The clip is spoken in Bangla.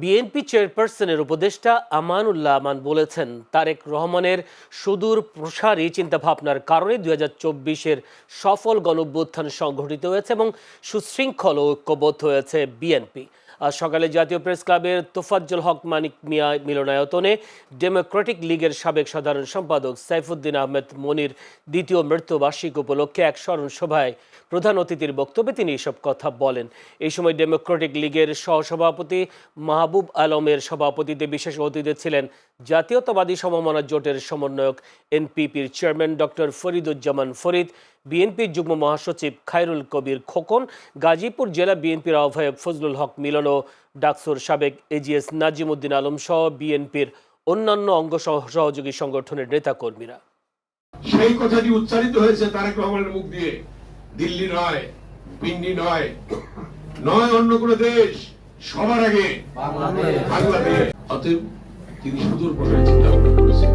বিএনপি চেয়ারপারসনের উপদেষ্টা আমানুল্লাহ আমান বলেছেন, তারেক রহমানের সুদূর প্রসারী চিন্তাভাবনার কারণে দুই হাজার চব্বিশের সফল গণঅভ্যুত্থান সংঘটিত হয়েছে এবং সুশৃঙ্খল ঐক্যবদ্ধ হয়েছে বিএনপি। আজ সকালে জাতীয় প্রেস ক্লাবের তোফাজ্জল হক, মানিক মিয়া মিলনায়তনে ডেমোক্রেটিক লীগের সাবেক সাধারণ সম্পাদক সাইফুদ্দিন আহমেদ মনির দ্বিতীয় মৃত্যুবার্ষিক উপলক্ষে এক স্মরণ সভায় প্রধান অতিথির বক্তব্যে তিনি এসব কথা বলেন। এই সময় ডেমোক্রেটিক লীগের সহসভাপতি মাহবুব আলমের সভাপতিতে বিশেষ অতিথি ছিলেন জাতীয়তাবাদী সমমনা জোটের সমন্বয়ক এনপিপির চেয়ারম্যান ডক্টর ফরিদুজ্জামান ফরিদ বিএনপির যুগ্ম মহাসচিব খায়রুল কবির খোকন, গাজীপুর জেলা বিএনপির আহ্বায়ক ফজলুল হক মিলন ও ডাকসুর সাবেক এজিএস নাজিমুদ্দিন আলম সহ বিএনপির অন্যান্য অঙ্গ সহ- সহযোগী সংগঠনের নেতাকর্মীরা। সেই কথাটি উচ্চারিত হয়েছে তারেক রহমানের মুখ দিয়ে। দিল্লি নয়, পিন্ডি নয় নয় অন্য কোন দেশ। সবার আগে বাংলাদেশ। অতএব তিনি সুদূর প্রসারী চিন্তা ভাবনা করেছেন।